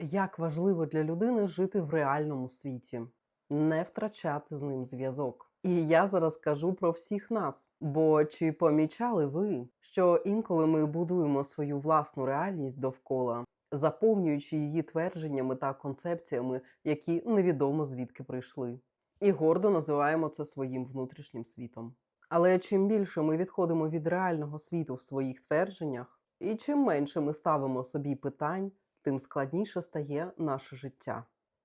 Як важливо для людини жити в реальному світі, не втрачати з ним зв'язок. І я зараз кажу про всіх нас. Бо чи помічали ви, що інколи ми будуємо свою власну реальність довкола, заповнюючи її твердженнями та концепціями, які невідомо звідки прийшли, і гордо називаємо це своїм внутрішнім світом. Але чим більше ми відходимо від реального світу в своїх твердженнях, і чим менше ми ставимо собі питань, тим складніше стає наше життя.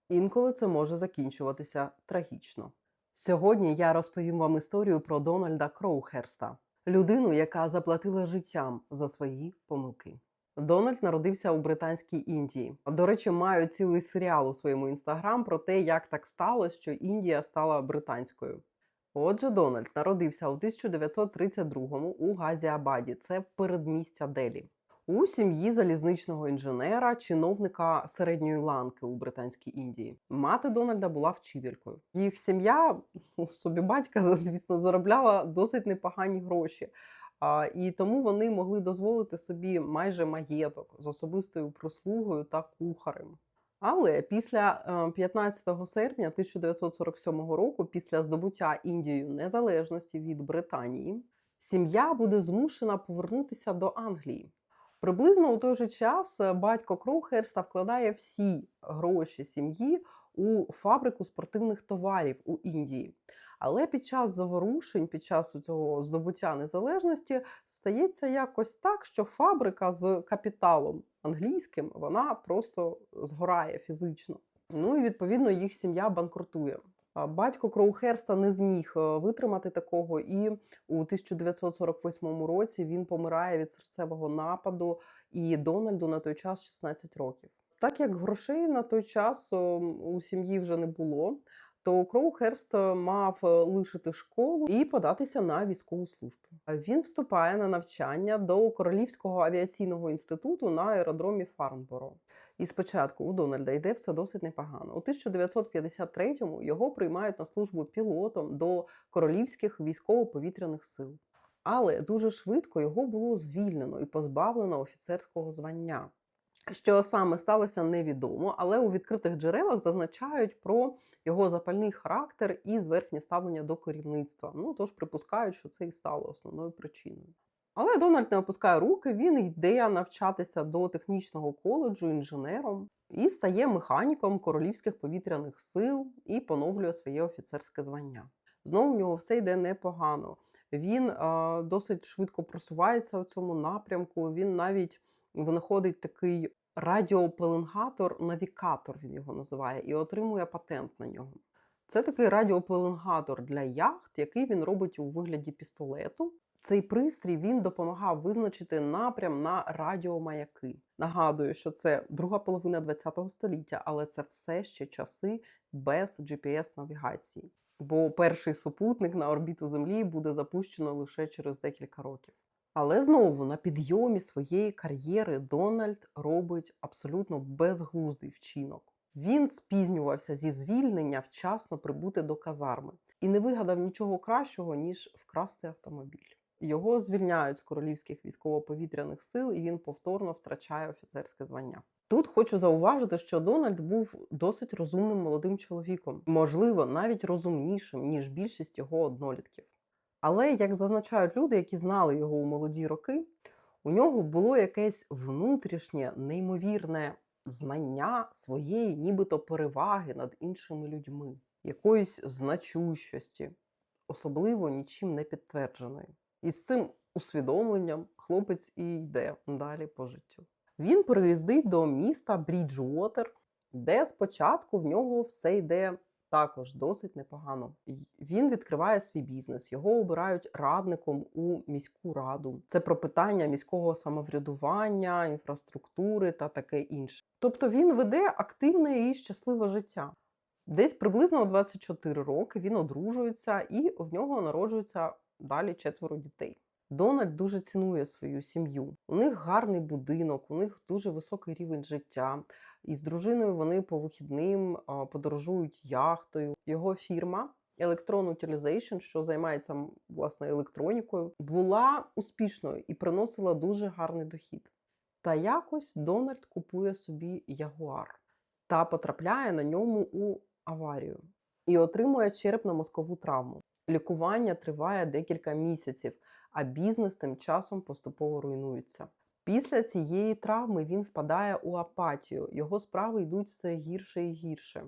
Інколи це може закінчуватися трагічно. Сьогодні я розповім вам історію про Дональда Кроухерста, людину, яка заплатила життям за свої помилки. Дональд народився у Британській Індії. До речі, маю цілий серіал у своєму інстаграм про те, як так сталося, що Індія стала британською. Отже, Дональд народився у 1932-му у Газіабаді, це передмістя Делі. У сім'ї залізничного інженера, чиновника середньої ланки у Британській Індії. Мати Дональда була вчителькою. Їх сім'я у собі батька, звісно, заробляла досить непогані гроші. І тому вони могли дозволити собі майже маєток з особистою прислугою та кухарем. Але після е, 15 серпня 1947 року, після здобуття Індією незалежності від Британії, сім'я буде змушена повернутися до Англії. Приблизно у той же час е, батько Кроухерста вкладає всі гроші сім'ї у фабрику спортивних товарів у Індії. Але під час заворушень, під час цього здобуття незалежності, стається якось так, що фабрика з капіталом англійським вона просто згорає фізично. Ну і відповідно їх сім'я банкрутує. Батько Кроухерста не зміг е, витримати такого, і у 1948 році він помирає від серцевого нападу, і Дональду на той час 16 років. Так як грошей на той час у сім'ї вже не було, то Кроухерст мав е, лишити школу і податися на військову службу. Він вступає на навчання до Королівського авіаційного інституту на аеродромі Фарнборо. І спочатку у Дональда йде все досить непогано. У 1953-му його приймають на службу пілотом до королівських військово-повітряних сил. Але дуже швидко його було звільнено і позбавлено офіцерського звання. Що саме сталося, невідомо, але у відкритих джерелах зазначають про його запальний характер і зверхнє ставлення до керівництва. Ну тож припускають, що це і стало основною причиною. Але Дональд не опускає руки, він йде навчатися до технічного коледжу інженером і стає механіком королівських повітряних сил і поновлює своє офіцерське звання. Знову в нього все йде непогано. Він е, досить швидко просувається у цьому напрямку. Він навіть винаходить такий радіопеленгатор-навікатор, він його називає, і отримує патент на нього. Це такий радіопеленгатор для яхт, який він робить у вигляді пістолету. Цей пристрій він допомагав визначити напрям на радіомаяки. Нагадую, що це друга половина ХХ століття, але це все ще часи без GPS-навігації. Бо перший супутник на орбіту Землі буде запущено лише через декілька років. Але знову на підйомі своєї кар'єри Дональд робить абсолютно безглуздий вчинок. Він спізнювався зі звільнення вчасно прибути до казарми і не вигадав нічого кращого, ніж вкрасти автомобіль. Його звільняють з королівських військово-повітряних сил, і він повторно втрачає офіцерське звання. Тут хочу зауважити, що Дональд був досить розумним молодим чоловіком, можливо, навіть розумнішим ніж більшість його однолітків. Але як зазначають люди, які знали його у молоді роки, у нього було якесь внутрішнє, неймовірне знання своєї, нібито переваги над іншими людьми, якоїсь значущості, особливо нічим не підтвердженої. І з цим усвідомленням хлопець і йде далі по життю. Він переїздить до міста Бріджуотер, де спочатку в нього все йде також досить непогано. Він відкриває свій бізнес, його обирають радником у міську раду. Це про питання міського самоврядування, інфраструктури та таке інше. Тобто він веде активне і щасливе життя. Десь приблизно у 24 роки він одружується, і в нього народжується далі четверо дітей. Дональд дуже цінує свою сім'ю. У них гарний будинок, у них дуже високий рівень життя. І з дружиною вони по вихідним подорожують яхтою. Його фірма Electron Utilization, що займається власне електронікою, була успішною і приносила дуже гарний дохід. Та якось Дональд купує собі Ягуар. та потрапляє на ньому у аварію і отримує черепно-мозкову травму. Лікування триває декілька місяців, а бізнес тим часом поступово руйнується. Після цієї травми він впадає у апатію, його справи йдуть все гірше і гірше.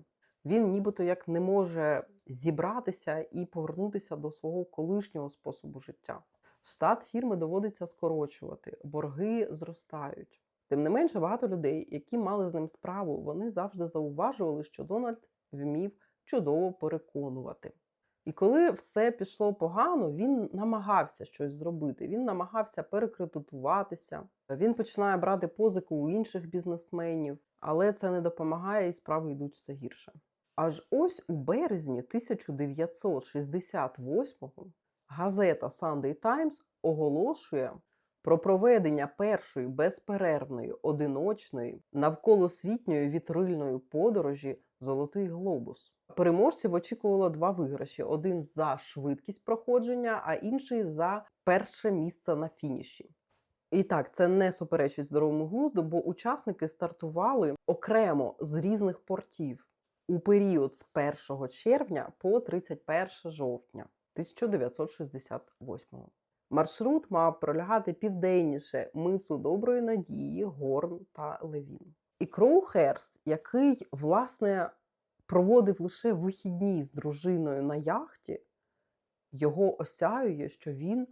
Він нібито як не може зібратися і повернутися до свого колишнього способу життя. Штат фірми доводиться скорочувати, борги зростають. Тим не менше, багато людей, які мали з ним справу, вони завжди зауважували, що Дональд вмів чудово переконувати. І коли все пішло погано, він намагався щось зробити. Він намагався перекредитуватися. Він починає брати позику у інших бізнесменів, але це не допомагає, і справи йдуть все гірше. Аж ось у березні 1968-го газета Sunday Times оголошує про проведення першої безперервної одиночної навколосвітньої вітрильної подорожі Золотий глобус. Переможців очікувало два виграші: один за швидкість проходження, а інший за перше місце на фініші. І так, це не суперечить здоровому глузду, бо учасники стартували окремо з різних портів у період з 1 червня по 31 жовтня 1968 Маршрут мав пролягати південніше мису Доброї Надії, Горн та Левін. І Кроухерст, який, власне, проводив лише вихідні з дружиною на яхті, його осяює, що він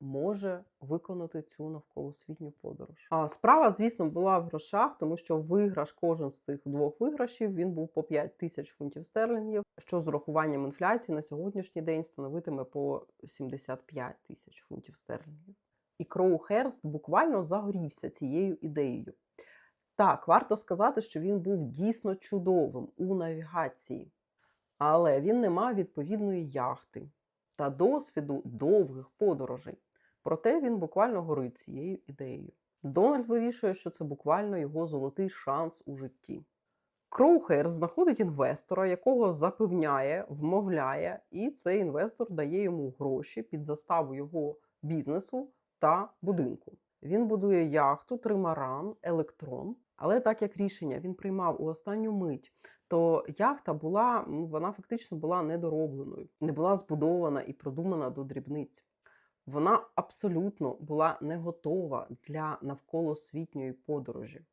може виконати цю навколосвітню подорож. А справа, звісно, була в грошах, тому що виграш кожен з цих двох виграшів він був по 5 тисяч фунтів стерлінгів, що з урахуванням інфляції на сьогоднішній день становитиме по 75 тисяч фунтів стерлінгів. І Кроухерст буквально загорівся цією ідеєю. Так, варто сказати, що він був дійсно чудовим у навігації, але він не мав відповідної яхти та досвіду довгих подорожей. Проте він буквально горить цією ідеєю. Дональд вирішує, що це буквально його золотий шанс у житті. Кроухер знаходить інвестора, якого запевняє, вмовляє, і цей інвестор дає йому гроші під заставу його бізнесу та будинку. Він будує яхту, тримаран, електрон. Але так як рішення він приймав у останню мить, то яхта була вона фактично була недоробленою, не була збудована і продумана до дрібниць. Вона абсолютно була не готова для навколосвітньої подорожі.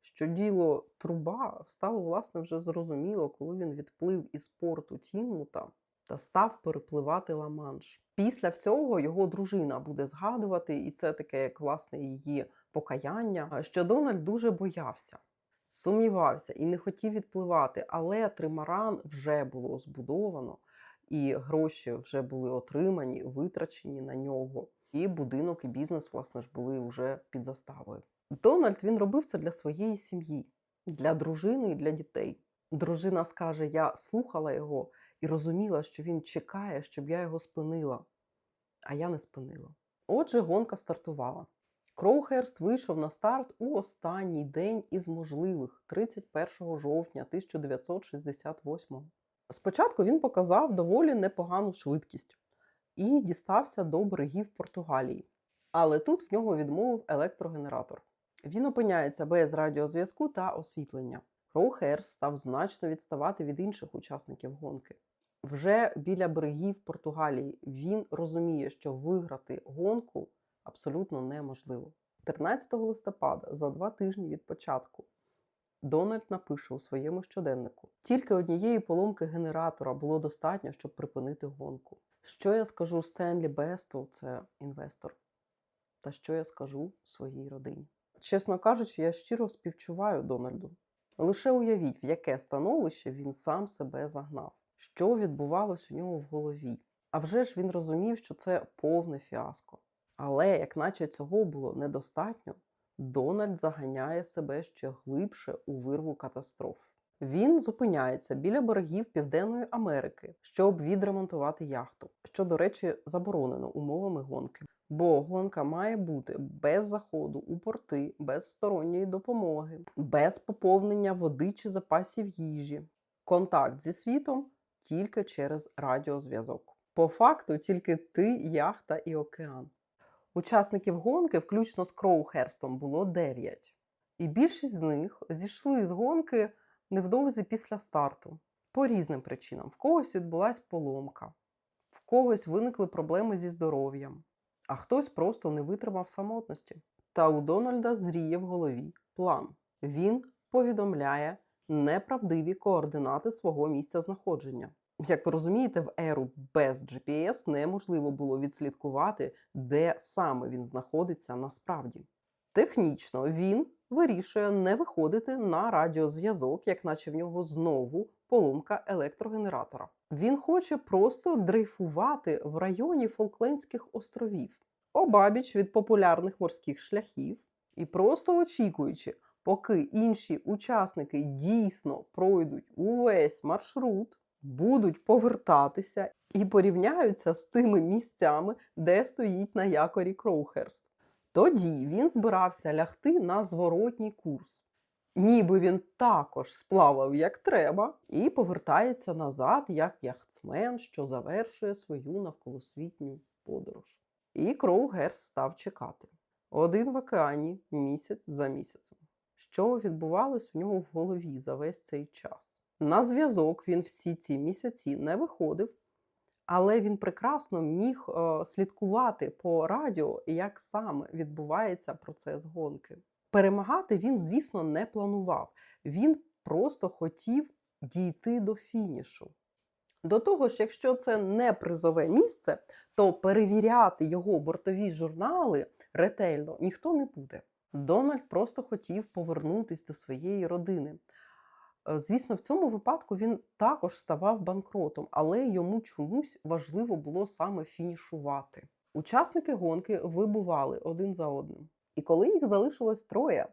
Що діло труба стало власне вже зрозуміло, коли він відплив із порту Тінмута та став перепливати Ла-Манш. Після всього його дружина буде згадувати, і це таке, як власне її покаяння, що Дональд дуже боявся, сумнівався і не хотів відпливати, але тримаран вже було збудовано, і гроші вже були отримані, витрачені на нього. І будинок, і бізнес, власне ж, були вже під заставою. Дональд він робив це для своєї сім'ї, для дружини і для дітей. Дружина скаже: Я слухала його і розуміла, що він чекає, щоб я його спинила. А я не спинила. Отже, гонка стартувала. Кроухерст вийшов на старт у останній день із можливих 31 жовтня 1968 Спочатку він показав доволі непогану швидкість і дістався до берегів Португалії. Але тут в нього відмовив електрогенератор. Він опиняється без радіозв'язку та освітлення. Кроухерст став значно відставати від інших учасників гонки. Вже біля берегів Португалії він розуміє, що виграти гонку абсолютно неможливо. 13 листопада, за два тижні від початку, Дональд напише у своєму щоденнику: тільки однієї поломки генератора було достатньо, щоб припинити гонку. Що я скажу Стенлі Бесту, це інвестор, та що я скажу своїй родині. Чесно кажучи, я щиро співчуваю Дональду. Лише уявіть, в яке становище він сам себе загнав, що відбувалось у нього в голові. А вже ж він розумів, що це повне фіаско. Але як наче цього було недостатньо, Дональд заганяє себе ще глибше у вирву катастроф. Він зупиняється біля берегів Південної Америки, щоб відремонтувати яхту, що, до речі, заборонено умовами гонки. Бо гонка має бути без заходу у порти, без сторонньої допомоги, без поповнення води чи запасів їжі, контакт зі світом тільки через радіозв'язок. По факту, тільки ти, яхта і океан. Учасників гонки, включно з Кроухерстом, було 9. І більшість з них зійшли з гонки невдовзі після старту. По різним причинам. В когось відбулась поломка, в когось виникли проблеми зі здоров'ям, а хтось просто не витримав самотності. Та у Дональда зріє в голові план. Він повідомляє неправдиві координати свого місця знаходження. Як ви розумієте, в еру без GPS неможливо було відслідкувати, де саме він знаходиться насправді. Технічно він вирішує не виходити на радіозв'язок, як наче в нього знову поломка електрогенератора. Він хоче просто дрейфувати в районі Фолклендських островів, обабіч від популярних морських шляхів, і просто очікуючи, поки інші учасники дійсно пройдуть увесь маршрут, будуть повертатися і порівняються з тими місцями, де стоїть на якорі Кроухерст. Тоді він збирався лягти на зворотній курс. Ніби він також сплавав як треба, і повертається назад як яхтсмен, що завершує свою навколосвітню подорож. І Кроугерс став чекати. Один в океані місяць за місяцем. Що відбувалось у нього в голові за весь цей час? На зв'язок він всі ці місяці не виходив, але він прекрасно міг е, слідкувати по радіо, як саме відбувається процес гонки. Перемагати він, звісно, не планував. Він просто хотів дійти до фінішу. До того ж, якщо це не призове місце, то перевіряти його бортові журнали ретельно ніхто не буде. Дональд просто хотів повернутися до своєї родини. Е, Звісно, в цьому випадку він також ставав банкротом, але йому чомусь важливо було саме фінішувати. Учасники гонки вибували один за одним. І коли їх залишилось троє,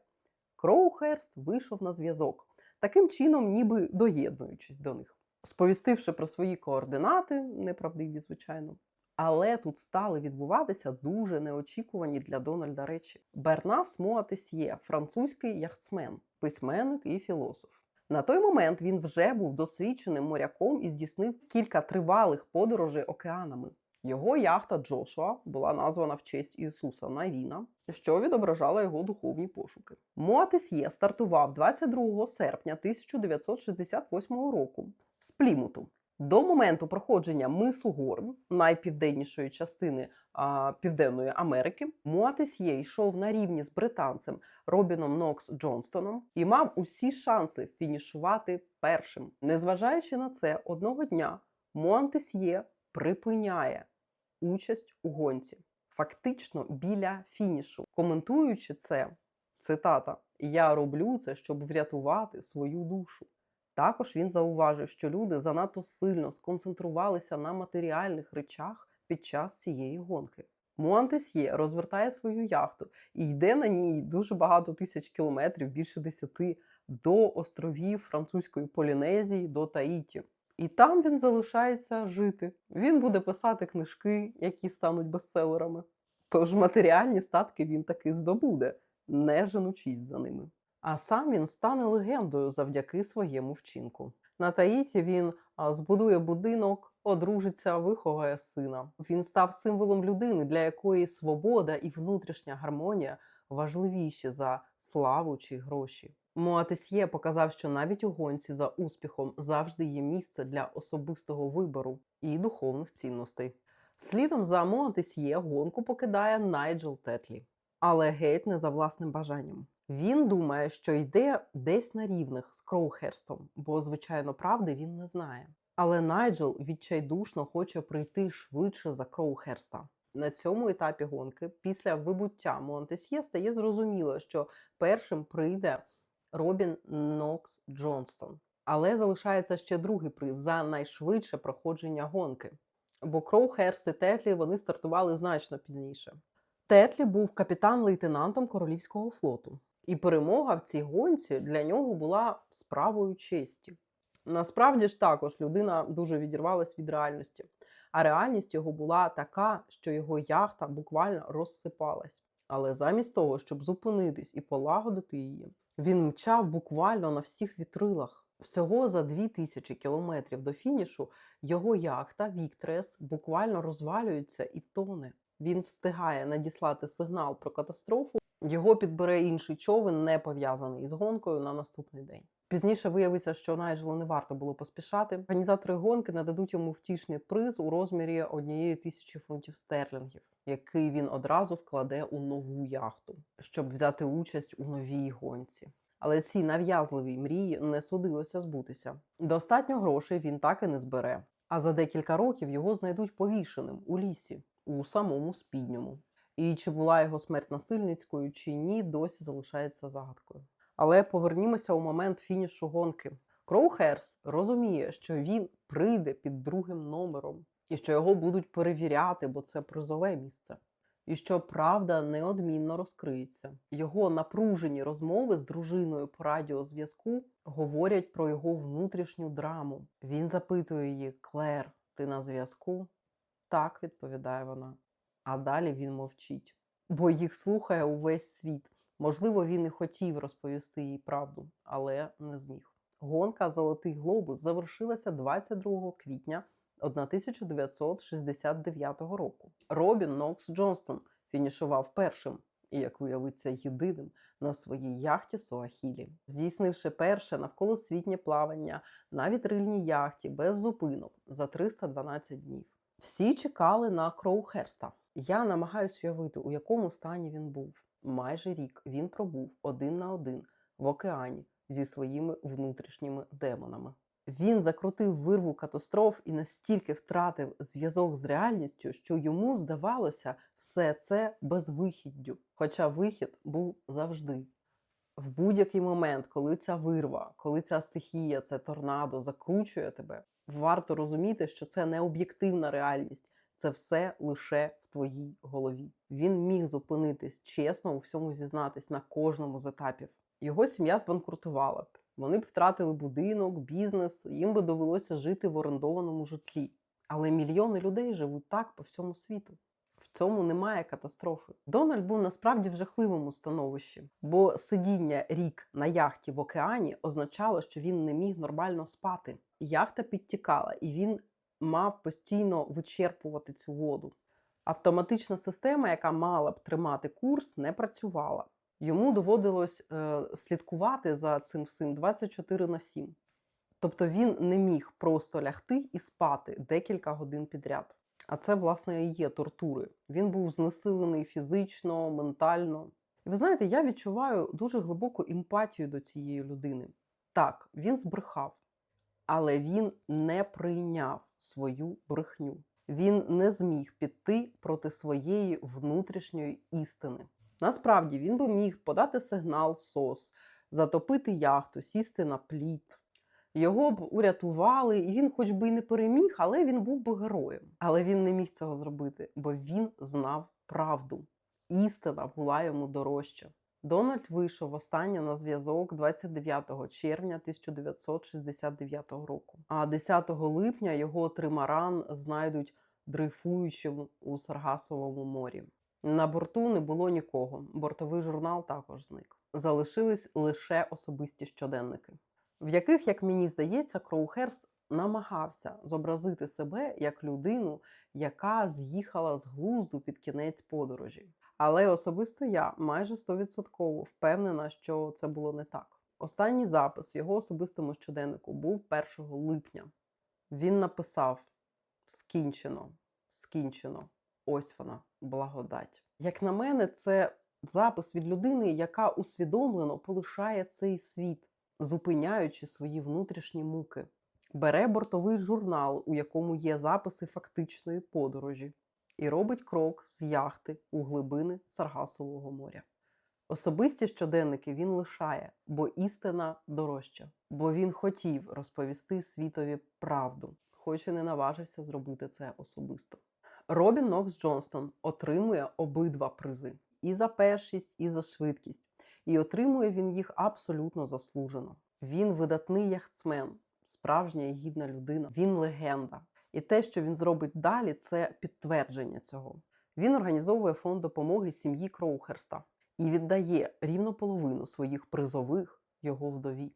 Кроухерст вийшов на зв'язок, таким чином, ніби доєднуючись до них, сповістивши про свої координати, неправдиві, звичайно. Але тут стали відбуватися дуже неочікувані для Дональда речі. Бернас Моатесьє, французький яхтсмен, письменник і філософ. На той момент він вже був досвідченим моряком і здійснив кілька тривалих подорожей океанами. Його яхта Джошуа була названа в честь Ісуса Навіна, що відображала його духовні пошуки. Моатесьє стартував 22 серпня 1968 року з Плімуту. До моменту проходження мису Горн, найпівденнішої частини а, Південної Америки, Муатесьє йшов на рівні з британцем Робіном Нокс Джонстоном і мав усі шанси фінішувати першим. Незважаючи на це, одного дня Муантесьє припиняє участь у гонці, фактично біля фінішу. Коментуючи це, цитата: Я роблю це, щоб врятувати свою душу. Також він зауважив, що люди занадто сильно сконцентрувалися на матеріальних речах під час цієї гонки. Муантесьє розвертає свою яхту і йде на ній дуже багато тисяч кілометрів, більше десяти, до островів французької Полінезії, до Таїті. І там він залишається жити. Він буде писати книжки, які стануть бестселерами. Тож матеріальні статки він таки здобуде, не женучись за ними. А сам він стане легендою завдяки своєму вчинку. На Таїті він збудує будинок, одружиться, виховає сина. Він став символом людини, для якої свобода і внутрішня гармонія важливіші за славу чи гроші. Моатесьє показав, що навіть у гонці за успіхом завжди є місце для особистого вибору і духовних цінностей. Слідом за Моатесьє гонку покидає Найджел Тетлі, але геть не за власним бажанням. Він думає, що йде десь на рівних з Кроухерстом, бо, звичайно, правди він не знає. Але Найджел відчайдушно хоче прийти швидше за Кроухерста. На цьому етапі гонки, після вибуття Монтесьє, стає зрозуміло, що першим прийде Робін Нокс Джонстон. Але залишається ще другий приз за найшвидше проходження гонки. Бо Кроухерст і Тетлі вони стартували значно пізніше. Тетлі був капітан-лейтенантом Королівського флоту, і перемога в цій гонці для нього була справою честі. Насправді ж також людина дуже відірвалась від реальності, а реальність його була така, що його яхта буквально розсипалась. Але замість того, щоб зупинитись і полагодити її, він мчав буквально на всіх вітрилах. Всього за 2000 кілометрів до фінішу його яхта Віктрес буквально розвалюється і тоне. Він встигає надіслати сигнал про катастрофу. Його підбере інший човен, не пов'язаний із гонкою на наступний день. Пізніше виявиться, що Найджелу не варто було поспішати. Організатори гонки нададуть йому втішний приз у розмірі однієї тисячі фунтів стерлінгів, який він одразу вкладе у нову яхту, щоб взяти участь у новій гонці. Але цій нав'язливій мрії не судилося збутися. Достатньо грошей він так і не збере. А за декілька років його знайдуть повішеним у лісі, у самому спідньому. І чи була його смерть насильницькою чи ні, досі залишається загадкою. Але повернімося у момент фінішу гонки. Кроухерс розуміє, що він прийде під другим номером, і що його будуть перевіряти, бо це призове місце. І що правда неодмінно розкриється. Його напружені розмови з дружиною по радіозв'язку говорять про його внутрішню драму. Він запитує її: Клер, ти на зв'язку? Так, відповідає вона. А далі він мовчить, бо їх слухає увесь світ. Можливо, він і хотів розповісти їй правду, але не зміг. Гонка Золотий глобус завершилася 22 квітня 1969 року. Робін Нокс Джонстон фінішував першим і, як виявиться, єдиним на своїй яхті Суахілі, здійснивши перше навколосвітнє плавання на вітрильній яхті без зупинок за 312 днів. Всі чекали на Кроухерста. Я намагаюся уявити, у якому стані він був. Майже рік він пробув один на один в океані зі своїми внутрішніми демонами. Він закрутив вирву катастроф і настільки втратив зв'язок з реальністю, що йому здавалося все це безвихіддю. Хоча вихід був завжди. В будь-який момент, коли ця вирва, коли ця стихія, це торнадо закручує тебе, варто розуміти, що це не об'єктивна реальність, це все лише в твоїй голові. Він міг зупинитись чесно у всьому зізнатись на кожному з етапів. Його сім'я збанкрутувала б. Вони б втратили будинок, бізнес, їм би довелося жити в орендованому житлі. Але мільйони людей живуть так по всьому світу. В цьому немає катастрофи. Дональд був насправді в жахливому становищі, бо сидіння рік на яхті в океані означало, що він не міг нормально спати. Яхта підтікала, і він мав постійно вичерпувати цю воду. Автоматична система, яка мала б тримати курс, не працювала. Йому доводилось е, слідкувати за цим всім 24 на 7. Тобто він не міг просто лягти і спати декілька годин підряд. А це, власне, і є тортури. Він був знесилений фізично, ментально. І ви знаєте, я відчуваю дуже глибоку емпатію до цієї людини. Так, він збрехав, але він не прийняв свою брехню. Він не зміг піти проти своєї внутрішньої істини. Насправді він би міг подати сигнал СОС, затопити яхту, сісти на пліт. Його б урятували, і він, хоч би й не переміг, але він був би героєм. Але він не міг цього зробити, бо він знав правду. Істина була йому дорожча. Дональд вийшов востаннє на зв'язок 29 червня 1969 року. А 10 липня його тримаран знайдуть дрейфуючим у Саргасовому морі. На борту не було нікого. Бортовий журнал також зник. Залишились лише особисті щоденники, в яких, як мені здається, Кроухерст намагався зобразити себе як людину, яка з'їхала з глузду під кінець подорожі. Але особисто я майже 100% впевнена, що це було не так. Останній запис в його особистому щоденнику був 1 липня. Він написав: скінчено, скінчено. Ось вона, благодать. Як на мене, це запис від людини, яка усвідомлено полишає цей світ, зупиняючи свої внутрішні муки. Бере бортовий журнал, у якому є записи фактичної подорожі, і робить крок з яхти у глибини Саргасового моря. Особисті щоденники він лишає, бо істина дорожча, бо він хотів розповісти світові правду, хоч і не наважився зробити це особисто. Робін Нокс Джонстон отримує обидва призи і за першість, і за швидкість. І отримує він їх абсолютно заслужено. Він видатний яхтсмен, справжня і гідна людина. Він легенда. І те, що він зробить далі, це підтвердження цього. Він організовує фонд допомоги сім'ї Кроухерста і віддає рівно половину своїх призових його вдові.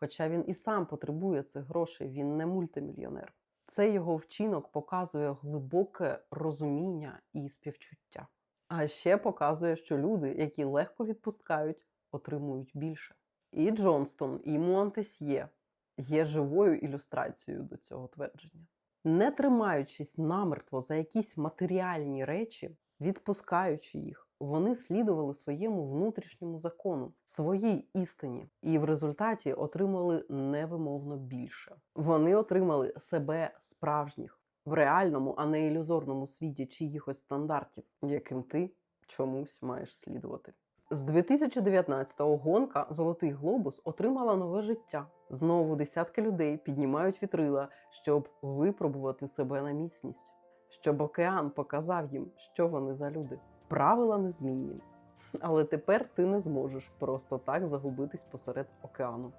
Хоча він і сам потребує цих грошей, він не мультимільйонер. Цей його вчинок показує глибоке розуміння і співчуття. А ще показує, що люди, які легко відпускають, отримують більше. І Джонстон, і Монтесьє є живою ілюстрацією до цього твердження. Не тримаючись намертво за якісь матеріальні речі, відпускаючи їх, вони слідували своєму внутрішньому закону, своїй істині, і в результаті отримали невимовно більше. Вони отримали себе справжніх в реальному, а не ілюзорному світі чиїхось стандартів, яким ти чомусь маєш слідувати. З 2019-го гонка Золотий глобус отримала нове життя. Знову десятки людей піднімають вітрила, щоб випробувати себе на міцність, щоб океан показав їм, що вони за люди. Правила незмінні. Але тепер ти не зможеш просто так загубитись посеред океану.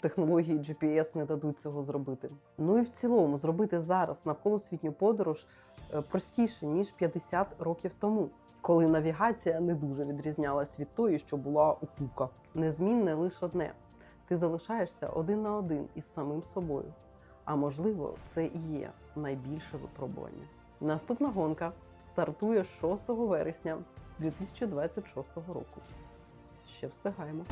Технології GPS не дадуть цього зробити. Ну і в цілому зробити зараз навколосвітню подорож е, простіше ніж 50 років тому, коли навігація не дуже відрізнялась від тої, що була у Кука. Незмінне лише одне: ти залишаєшся один на один із самим собою. А можливо, це і є найбільше випробування. Наступна гонка стартує 6 вересня 2026 року. Ще встигаємо.